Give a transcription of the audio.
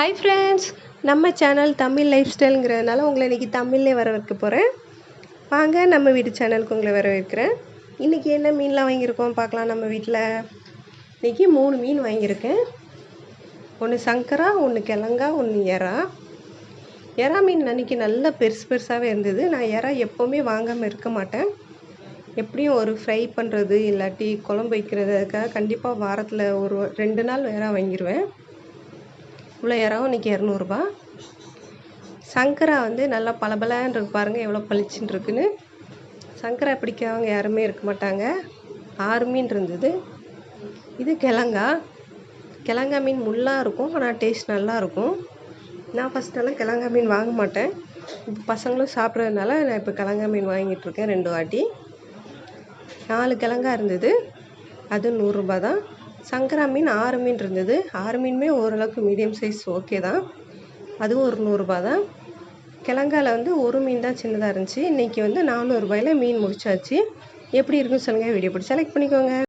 Hi friends நம்ம channel Tamil life ஸ்டைலுங்கிறதுனால உங்களை இன்றைக்கி தமிழ்லே வரவேற்க போகிறேன் வாங்க நம்ம வீட்டு சேனலுக்கு உங்களை வரவேற்கிறேன் இன்றைக்கி என்ன மீன்லாம் வாங்கியிருக்கோம் பார்க்கலாம் நம்ம வீட்டில் இன்றைக்கி மூணு மீன் வாங்கியிருக்கேன். ஒன்று சங்கரா ஒன்று கிழங்கா ஒன்று எறா. எறா மீன் அன்றைக்கி நல்லா பெருசு பெருசாகவே இருந்தது. நான் எறா எப்போவுமே வாங்காமல் இருக்க மாட்டேன். எப்படியும் ஒரு ஃப்ரை பண்ணுறது இல்லாட்டி குழம்பு வைக்கிறதுக்காக கண்டிப்பாக வாரத்தில் ஒரு ரெண்டு நாள் எறா வாங்கிடுவேன் இவ்வளோ இறவும் இன்றைக்கி இரநூறுபா. சங்கரா வந்து நல்லா பளபளன்னு இருக்கு பாருங்கள் எவ்வளோ பளிச்சுன்னு இருக்குன்னு. சங்கரா பிடிக்காதவங்க யாருமே இருக்க மாட்டாங்க. ஆறு மீன் இருந்தது. இது கிழங்கா. கிழங்கா மீன் முள்ளாக இருக்கும் ஆனால் டேஸ்ட் நல்லா இருக்கும். நான் ஃபஸ்ட்டெல்லாம் கிழங்கா மீன் வாங்க மாட்டேன். இப்போ பசங்களும் சாப்பிட்றதுனால நான் இப்போ கிழங்கா மீன் வாங்கிட்டுருக்கேன் ரெண்டு வாட்டி. நாலு கிழங்கா இருந்தது. அது நூறுரூபா தான். சங்கரா மீன் ஆறு மீன் இருந்தது. ஆறு மீனுமே ஓரளவுக்கு மீடியம் சைஸ் ஓகே தான். அதுவும் ஒரு நூறுரூபா தான். கிழங்கால வந்து ஒரு மீன் தான் சின்னதாக இருந்துச்சு. இன்றைக்கி வந்து நானூறுரூபாயில் மீன் முடிச்சாச்சு. எப்படி இருக்குன்னு சொல்லுங்கள் வீடியோ போட்டு செலக்ட் பண்ணிக்கோங்க.